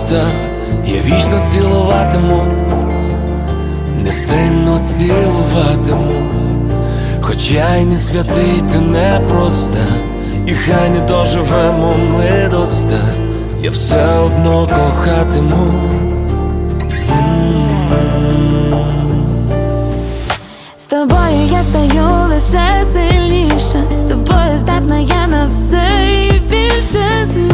вуста, я вічно цілуватиму, нестримно цілуватиму, хоч я й не святий, ти не проста, і хай не доживемо ми до ста, я все одно кохатиму. З тобою я стаю лише сильніше, з тобою здатна я на все і більше. знай,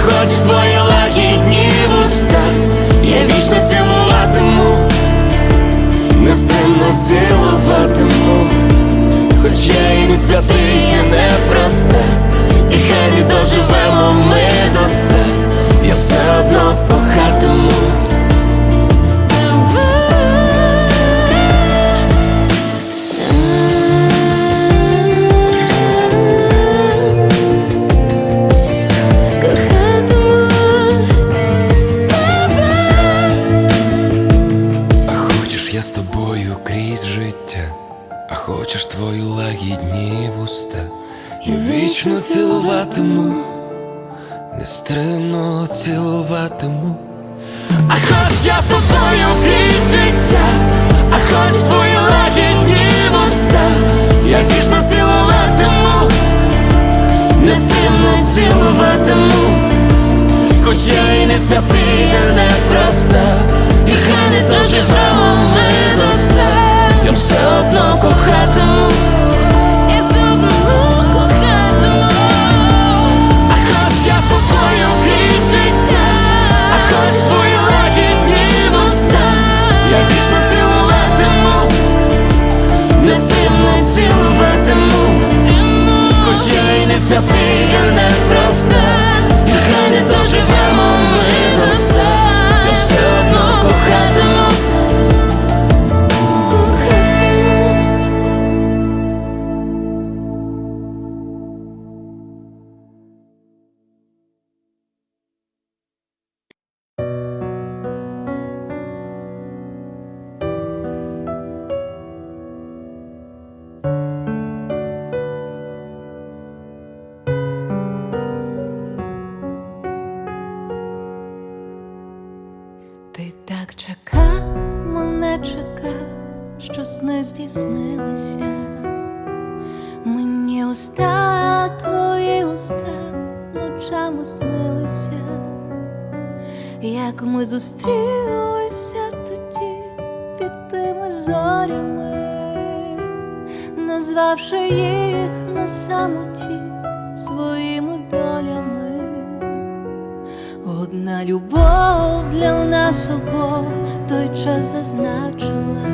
а хочеш твої лагідні вуста, я вічно цілуватиму, нестримно цілуватиму, хоч я і не святий, я не проста, я з тобою крізь життя, а хочеш твої лагідні вуста, я вічно цілуватиму, нестримно цілуватиму. А хоч я з тобою крізь життя, я і Ти так чекав, мене чекав, що сни здійснилися. Мені уста, твої уста ночами снилися, як ми зустрілися тоді під тими зорями, назвавши їх на самоті Одна любов для нас обох той час зазначила,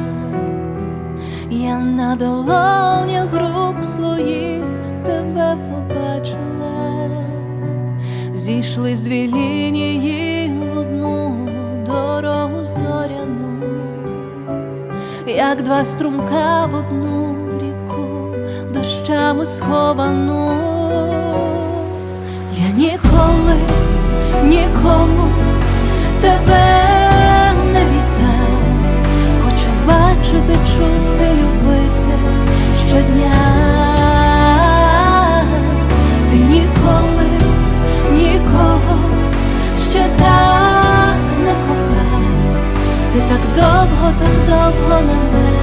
я на долонях рук своїх тебе побачила, зійшли з дві лінії в одну дорогу зоряну, як два струмка в одну ріку, дощами сховану. Нікому тебе не віддам, хочу бачити, чути, любити щодня. Ти ніколи нікого ще так не кохав, ти так довго, так довго на мене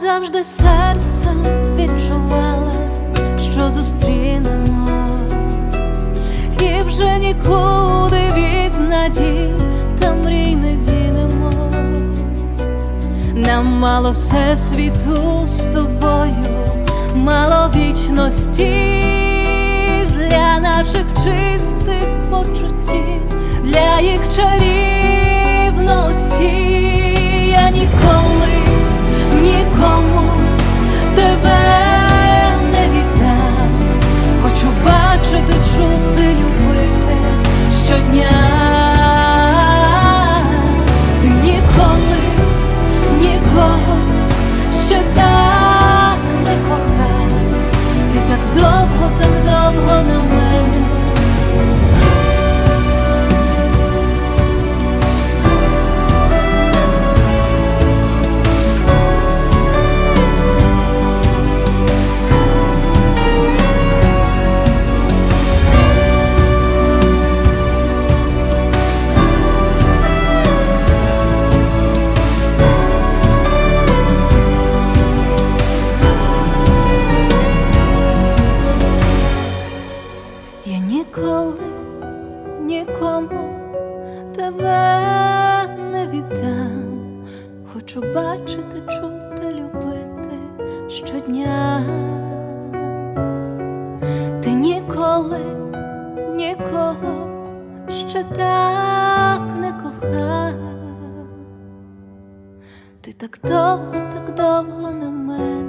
завжди серцем відчувала, що зустрінемось, і вже нікуди від надій та мрій не дінемось. Нам мало все світу з тобою, мало вічності для наших чистих почуттів, для їх чарівності. Щодня. Ти ніколи нікого ще так не кохав. Ти так довго, так довго на мене.